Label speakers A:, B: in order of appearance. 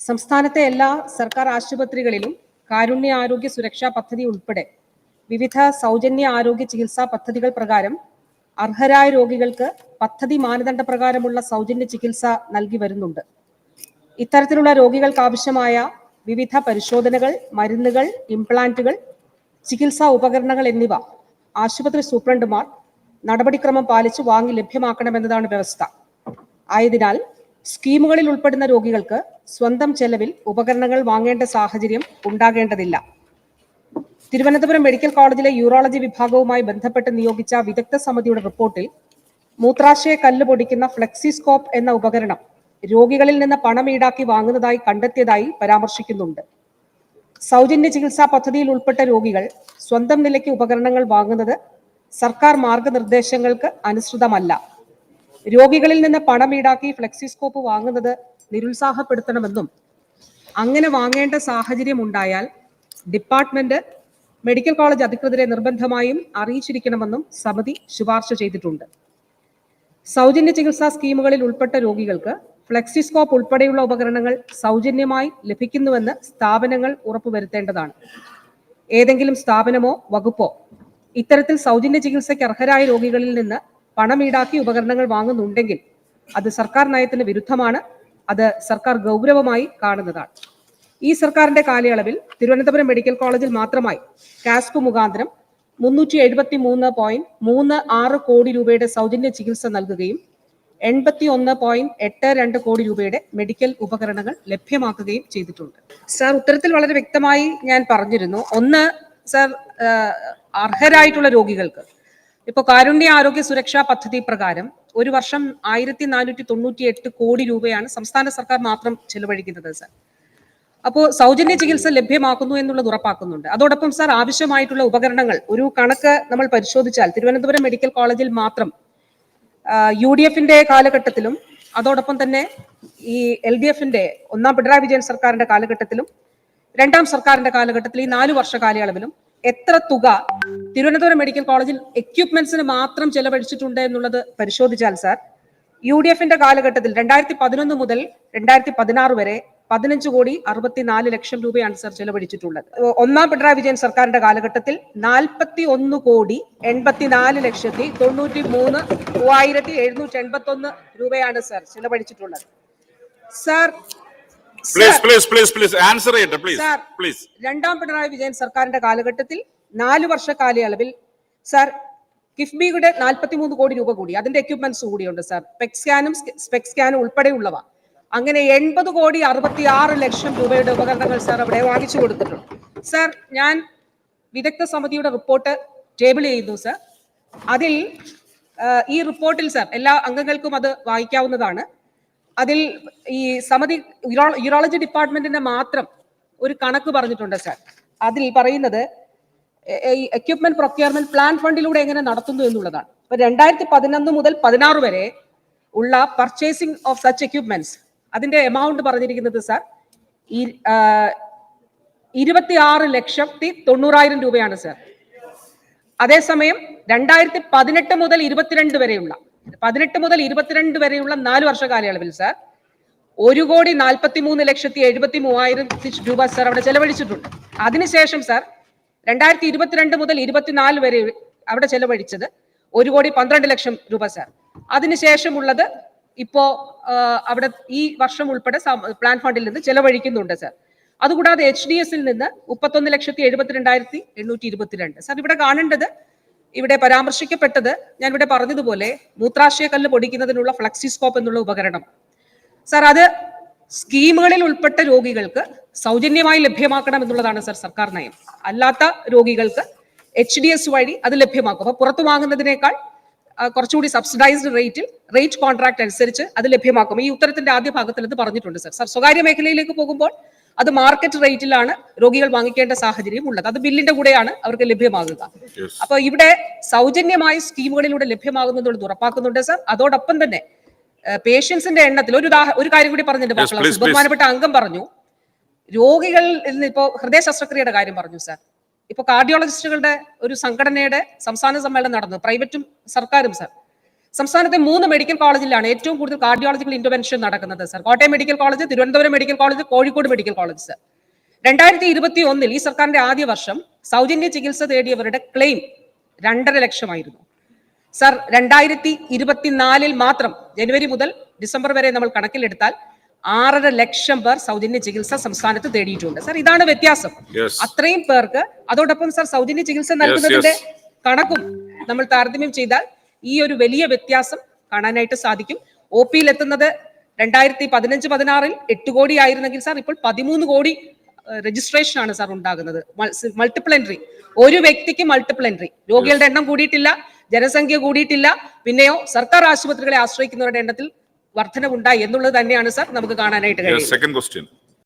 A: സംസ്ഥാനത്തെ എല്ലാ സർക്കാർ ആശുപത്രികളിലും കാരുണ്യ ആരോഗ്യ സുരക്ഷാ പദ്ധതി ഉൾപ്പെടെ വിവിധ സൗജന്യ ആരോഗ്യ ചികിത്സാ പദ്ധതികൾ പ്രകാരം അർഹരായ രോഗികൾക്ക് പദ്ധതി മാനദണ്ഡ പ്രകാരമുള്ള സൗജന്യ ചികിത്സ നൽകി വരുന്നുണ്ട്. ഇത്തരത്തിലുള്ള രോഗികൾക്ക് ആവശ്യമായ വിവിധ പരിശോധനകൾ മരുന്നുകൾ ഇംപ്ലാന്റുകൾ ചികിത്സാ ഉപകരണങ്ങൾ എന്നിവ ആശുപത്രി സൂപ്രണ്ടുമാർ നടപടിക്രമം പാലിച്ച് വാങ്ങി ലഭ്യമാക്കണമെന്നതാണ് വ്യവസ്ഥ. ആയതിനാൽ സ്കീമുകളിൽ ഉൾപ്പെടുന്ന രോഗികൾക്ക് സ്വന്തം ചെലവിൽ ഉപകരണങ്ങൾ വാങ്ങേണ്ട സാഹചര്യം ഉണ്ടാകേണ്ടതില്ല. തിരുവനന്തപുരം മെഡിക്കൽ കോളേജിലെ യൂറോളജി വിഭാഗവുമായി ബന്ധപ്പെട്ട് നിയോഗിച്ച വിദഗ്ധ സമിതിയുടെ റിപ്പോർട്ടിൽ മൂത്രാശയ കല്ല് പൊടിക്കുന്ന ഫ്ലെക്സിസ്കോപ്പ് എന്ന ഉപകരണം രോഗികളിൽ നിന്ന് പണം ഈടാക്കി വാങ്ങുന്നതായി കണ്ടെത്തിയതായി പരാമർശിക്കുന്നുണ്ട്. സൗജന്യ ചികിത്സാ പദ്ധതിയിൽ ഉൾപ്പെട്ട രോഗികൾ സ്വന്തം നിലയ്ക്ക് ഉപകരണങ്ങൾ വാങ്ങുന്നത് സർക്കാർ മാർഗനിർദ്ദേശങ്ങൾക്ക് അനുസൃതമല്ല. രോഗികളിൽ നിന്ന് പണം ഈടാക്കി ഫ്ലെക്സിസ്കോപ്പ് വാങ്ങുന്നത് നിരുത്സാഹപ്പെടുത്തണമെന്നും അങ്ങനെ വാങ്ങേണ്ട സാഹചര്യം ഉണ്ടായാൽ ഡിപ്പാർട്ട്മെന്റ് മെഡിക്കൽ കോളേജ് അധികൃതരെ നിർബന്ധമായും അറിയിച്ചിരിക്കണമെന്നും സമിതി ശുപാർശ ചെയ്തിട്ടുണ്ട്. സൗജന്യ ചികിത്സാ സ്കീമുകളിൽ ഉൾപ്പെട്ട രോഗികൾക്ക് ഫ്ലെക്സിസ്കോപ്പ് ഉൾപ്പെടെയുള്ള ഉപകരണങ്ങൾ സൗജന്യമായി ലഭിക്കുന്നുവെന്ന് സ്ഥാപനങ്ങൾ ഉറപ്പുവരുത്തേണ്ടതാണ്. ഏതെങ്കിലും സ്ഥാപനമോ വകുപ്പോ ഇത്തരത്തിൽ സൗജന്യ ചികിത്സയ്ക്ക് അർഹരായ രോഗികളിൽ നിന്ന് പണം ഈടാക്കി ഉപകരണങ്ങൾ വാങ്ങുന്നുണ്ടെങ്കിൽ അത് സർക്കാർ നയത്തിന് വിരുദ്ധമാണ്. അത് സർക്കാർ ഗൗരവമായി കാണുന്നതാണ്. ഈ സർക്കാരിന്റെ കാലയളവിൽ തിരുവനന്തപുരം മെഡിക്കൽ കോളേജിൽ മാത്രമായി കാസ്പ് മുഖാന്തരം മുന്നൂറ്റി എഴുപത്തി മൂന്ന് പോയിന്റ് മൂന്ന് ആറ് കോടി രൂപയുടെ സൗജന്യ ചികിത്സ നൽകുകയും എൺപത്തി ഒന്ന് പോയിന്റ് എട്ട് രണ്ട് കോടി രൂപയുടെ മെഡിക്കൽ ഉപകരണങ്ങൾ ലഭ്യമാക്കുകയും ചെയ്തിട്ടുണ്ട്. സാർ ഉത്തരത്തിൽ വളരെ വ്യക്തമായി ഞാൻ പറഞ്ഞിരുന്നു. ഒന്ന് സാർ അർഹരായിട്ടുള്ള രോഗികൾക്ക് ഇപ്പൊ കാരുണ്യ ആരോഗ്യ സുരക്ഷാ പദ്ധതി പ്രകാരം ഒരു വർഷം ആയിരത്തി നാനൂറ്റി തൊണ്ണൂറ്റി എട്ട് കോടി രൂപയാണ് സംസ്ഥാന സർക്കാർ മാത്രം ചെലവഴിക്കുന്നത് സാർ. അപ്പോൾ സൗജന്യ ചികിത്സ ലഭ്യമാക്കുന്നു എന്നുള്ളത് ഉറപ്പാക്കുന്നുണ്ട്. അതോടൊപ്പം സാർ ആവശ്യമായിട്ടുള്ള ഉപകരണങ്ങൾ ഒരു കണക്ക് നമ്മൾ പരിശോധിച്ചാൽ തിരുവനന്തപുരം മെഡിക്കൽ കോളേജിൽ മാത്രം യു ഡി എഫിന്റെ കാലഘട്ടത്തിലും അതോടൊപ്പം തന്നെ ഈ എൽ ഡി എഫിന്റെ ഒന്നാം പിണറായി വിജയൻ സർക്കാരിന്റെ കാലഘട്ടത്തിലും രണ്ടാം സർക്കാരിന്റെ കാലഘട്ടത്തിൽ ഈ നാലു വർഷ കാലയളവിലും എത്ര തുക തിരുവനന്തപുരം മെഡിക്കൽ കോളേജിൽ എക്യുപ്മെന്റ്സിന് മാത്രം ചെലവഴിച്ചിട്ടുണ്ട് എന്നുള്ളത് പരിശോധിച്ചാൽ സാർ യു ഡി എഫിന്റെ കാലഘട്ടത്തിൽ രണ്ടായിരത്തി പതിനൊന്ന് മുതൽ രണ്ടായിരത്തി പതിനാറ് വരെ പതിനഞ്ച് കോടി അറുപത്തിനാല് ലക്ഷം രൂപയാണ് സർ ചെലവഴിച്ചിട്ടുള്ളത്. ഒന്നാം പിണറായി വിജയൻ സർക്കാരിന്റെ കാലഘട്ടത്തിൽ നാൽപ്പത്തി ഒന്ന് കോടി എൺപത്തിനാല് ലക്ഷത്തി തൊണ്ണൂറ്റി മൂന്ന് മൂവായിരത്തി എഴുന്നൂറ്റി എൺപത്തി ഒന്ന് രൂപയാണ് sir ചെലവഴിച്ചിട്ടുള്ളത്. Sir
B: please please please please answer ചെയ്യട്ടെ പ്ലീസ്
A: സാർ
B: പ്ലീസ്
A: രണ്ടാം പിണറായി വിജയൻ സർക്കാരിന്റെ കാലഘട്ടത്തിൽ നാല് വർഷ കാലയളവിൽ സാർ കിഫ്ബിയുടെ നാൽപ്പത്തിമൂന്ന് കോടി രൂപ കൂടി അതിന്റെ എക്യുപ്മെന്റ്സ് കൂടിയുണ്ട് സാർ പെക് സ്കാനും സ്പെക് സ്കാനും ഉൾപ്പെടെയുള്ളവ. അങ്ങനെ എൺപത് കോടി അറുപത്തി ആറ് ലക്ഷം രൂപയുടെ ഉപകരണങ്ങൾ സാർ അവിടെ വാങ്ങിച്ചു കൊടുത്തിട്ടുണ്ട്. സാർ ഞാൻ വിദഗ്ധ സമിതിയുടെ റിപ്പോർട്ട് ടേബിൾ ചെയ്യുന്നു സാർ അതിൽ ഈ റിപ്പോർട്ടിൽ സാർ എല്ലാ അംഗങ്ങൾക്കും അത് വായിക്കാവുന്നതാണ്. അതിൽ ഈ സമിതി യൂറോ- യൂറോളജി ഡിപ്പാർട്ട്മെന്റിന്റെ മാത്രം ഒരു കണക്ക് പറഞ്ഞിട്ടുണ്ട് സാർ. അതിൽ പറയുന്നത് ഈ എക്യുപ്മെന്റ് പ്രൊക്യൂർമെന്റ് പ്ലാൻ ഫണ്ടിലൂടെ എങ്ങനെ നടത്തുന്നു എന്നുള്ളതാണ്. ഇപ്പൊ രണ്ടായിരത്തി പതിനൊന്ന് മുതൽ പതിനാറ് വരെ ഉള്ള പർച്ചേസിംഗ് ഓഫ് സച്ച് എക്യുപ്മെന്റ്സ് അതിന്റെ എമൗണ്ട് പറഞ്ഞിരിക്കുന്നത് സാർ ഇരുപത്തി ആറ് ലക്ഷത്തി തൊണ്ണൂറായിരം രൂപയാണ് സാർ. അതേസമയം രണ്ടായിരത്തി പതിനെട്ട് മുതൽ ഇരുപത്തിരണ്ട് വരെയുള്ള പതിനെട്ട് മുതൽ ഇരുപത്തിരണ്ട് വരെയുള്ള നാല് വർഷ കാലയളവിൽ സാർ ഒരു കോടി നാൽപ്പത്തി മൂന്ന് ലക്ഷത്തി എഴുപത്തി മൂവായിരത്തി രൂപ സാർ അവിടെ ചെലവഴിച്ചിട്ടുണ്ട്. അതിനുശേഷം സാർ രണ്ടായിരത്തി ഇരുപത്തിരണ്ട് മുതൽ ഇരുപത്തിനാല് വരെ അവിടെ ചെലവഴിച്ചത് ഒരു കോടി പന്ത്രണ്ട് ലക്ഷം രൂപ സാർ അതിനുശേഷമുള്ളത് ഇപ്പോ അവിടെ ഈ വർഷം ഉൾപ്പെടെ പ്ലാൻ ഫണ്ടിൽ നിന്ന് ചെലവഴിക്കുന്നുണ്ട് സാർ അതുകൂടാതെ എച്ച് ഡി എസിൽ നിന്ന് മുപ്പത്തൊന്ന് ലക്ഷത്തി എഴുപത്തിരണ്ടായിരത്തി എണ്ണൂറ്റി ഇരുപത്തിരണ്ട്. സാർ ഇവിടെ കാണേണ്ടത് ഇവിടെ പരാമർശിക്കപ്പെട്ടത് ഞാൻ ഇവിടെ പറഞ്ഞതുപോലെ മൂത്രാശയ കല്ല് പൊടിക്കുന്നതിനുള്ള ഫ്ലക്സിസ്കോപ്പ് എന്നുള്ള ഉപകരണം. സാർ അത് സ്കീമുകളിൽ ഉൾപ്പെട്ട രോഗികൾക്ക് സൗജന്യമായി ലഭ്യമാക്കണം എന്നുള്ളതാണ് സാർ സർക്കാർ നയം. അല്ലാത്ത രോഗികൾക്ക് എച്ച് ഡി എസ് വഴി അത് ലഭ്യമാക്കും. അപ്പൊ പുറത്തു വാങ്ങുന്നതിനേക്കാൾ കുറച്ചുകൂടി സബ്സിഡൈസ്ഡ് റേറ്റിൽ റേറ്റ് കോൺട്രാക്ട് അനുസരിച്ച് അത് ലഭ്യമാക്കും. ഈ ഉത്തരത്തിന്റെ ആദ്യ ഭാഗത്തിൽ ഇത് പറഞ്ഞിട്ടുണ്ട് സർ. സർ സ്വകാര്യ മേഖലയിലേക്ക് പോകുമ്പോൾ അത് മാർക്കറ്റ് റേറ്റിലാണ് രോഗികൾ വാങ്ങിക്കേണ്ട സാഹചര്യം ഉള്ളത്. അത് ബില്ലിന്റെ കൂടെയാണ് അവർക്ക് ലഭ്യമാകുക.
B: അപ്പോൾ
A: അപ്പൊ ഇവിടെ സൗജന്യമായ സ്കീമുകളിലൂടെ ലഭ്യമാകുന്നത് ഉറപ്പാക്കുന്നുണ്ട് സർ. അതോടൊപ്പം തന്നെ പേഷ്യൻസിന്റെ എണ്ണത്തിൽ ഒരു ഒരു കാര്യം കൂടി പറഞ്ഞിട്ടുണ്ട്. ബഹുമാനപ്പെട്ട അംഗം പറഞ്ഞു രോഗികൾ ഇപ്പോ ഹൃദയ ശസ്ത്രക്രിയയുടെ കാര്യം പറഞ്ഞു സർ. ഇപ്പൊ കാർഡിയോളജിസ്റ്റുകളുടെ ഒരു സംഘടനയുടെ സംസ്ഥാന സമ്മേളനം നടന്നു പ്രൈവറ്റും സർക്കാരും സാർ. സംസ്ഥാനത്തെ മൂന്ന് മെഡിക്കൽ കോളേജിലാണ് ഏറ്റവും കൂടുതൽ കാർഡിയോളജിക്കൽ ഇന്റർവെൻഷൻ നടക്കുന്നത് sir Kottayam medical college Thiruvananthapuram medical college Kozhikode medical college sir രണ്ടായിരത്തി ഇരുപത്തി ഒന്നിൽ ഈ സർക്കാരിന്റെ ആദ്യ വർഷം സൗജന്യ ചികിത്സ തേടിയവരുടെ ക്ലെയിം രണ്ടര ലക്ഷമായിരുന്നു. സർ രണ്ടായിരത്തി ഇരുപത്തിനാലിൽ മാത്രം ജനുവരി മുതൽ ഡിസംബർ വരെ നമ്മൾ കണക്കിലെടുത്താൽ ആറര ലക്ഷം പേർ സൗജന്യ ചികിത്സ സംസ്ഥാനത്ത് തേടിയിട്ടുണ്ട്. സർ ഇതാണ് വ്യത്യാസം. അത്രയും പേർക്ക് അതോടൊപ്പം സർ സൗജന്യ ചികിത്സ നൽകുന്നതിന്റെ കണക്കും നമ്മൾ താരതമ്യം ചെയ്താൽ ഈ ഒരു വലിയ വ്യത്യാസം കാണാനായിട്ട് സാധിക്കും. ഒ പിയിൽ എത്തുന്നത് രണ്ടായിരത്തി പതിനഞ്ച് പതിനാറിൽ എട്ട് കോടി ആയിരുന്നെങ്കിൽ സാർ ഇപ്പോൾ പതിമൂന്ന് കോടി രജിസ്ട്രേഷൻ ആണ് സാർ ഉണ്ടാകുന്നത്. മൾട്ടിപ്പിൾ എൻട്രി ഒരു വ്യക്തിക്ക് മൾട്ടിപ്പിൾ എൻട്രി രോഗികളുടെ എണ്ണം കൂടിയിട്ടില്ല ജനസംഖ്യ കൂടിയിട്ടില്ല പിന്നെയോ സർക്കാർ ആശുപത്രികളെ ആശ്രയിക്കുന്നവരുടെ എണ്ണത്തിൽ വർധനവുണ്ടായി എന്നുള്ളത് തന്നെയാണ് സാർ നമുക്ക് കാണാനായിട്ട്
B: കഴിയും.